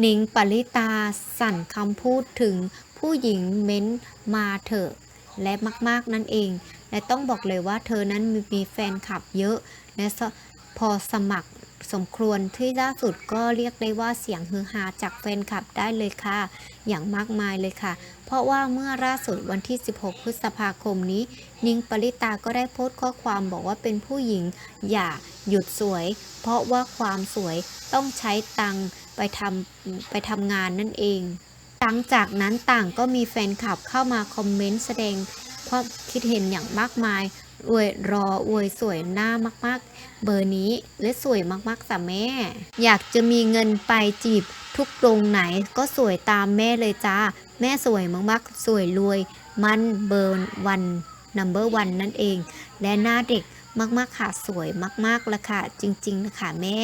หนิงปริตาสั่นคำพูดถึงผู้หญิงเม้นมาเถอะ และมากๆนั่นเอง และต้องบอกเลยว่าเธอนั้นมีมแฟนคลับเยอะ และพอสมัคร สมควรที่ล่าสุดก็เรียกได้ว่าเสียงฮือฮาจากแฟนคลับได้เลยค่ะ อย่างมากมายเลยค่ะ เพราะว่าเมื่อล่าสุดวันที่ 16 พฤษภาคมนี้ นิงปริตาก็ได้โพสต์ข้อความบอกว่าเป็นผู้หญิง อย่าหยุดสวย เพราะว่าความสวยต้องใช้ตังไปทำไปทำงานนั่นเองหลังจากนั้นต่างก็มีแฟนคลับเข้ามาคอมเมนต์แสดงความคิดเห็นอย่างมากมาย อวยรออวยสวยหน้ามากๆ เบอร์นี้และสวยมากๆสะแม่ อยากจะมีเงินไปจีบทุกตรงไหนก็สวยตามแม่เลยจ้า แม่สวยมากๆ สวยรวย มันเบอร์วันนัมเบอร์วันนั่นเอง และหน้าเด็กมากๆค่ะสวยมากๆละค่ะจริงๆนะคะแม่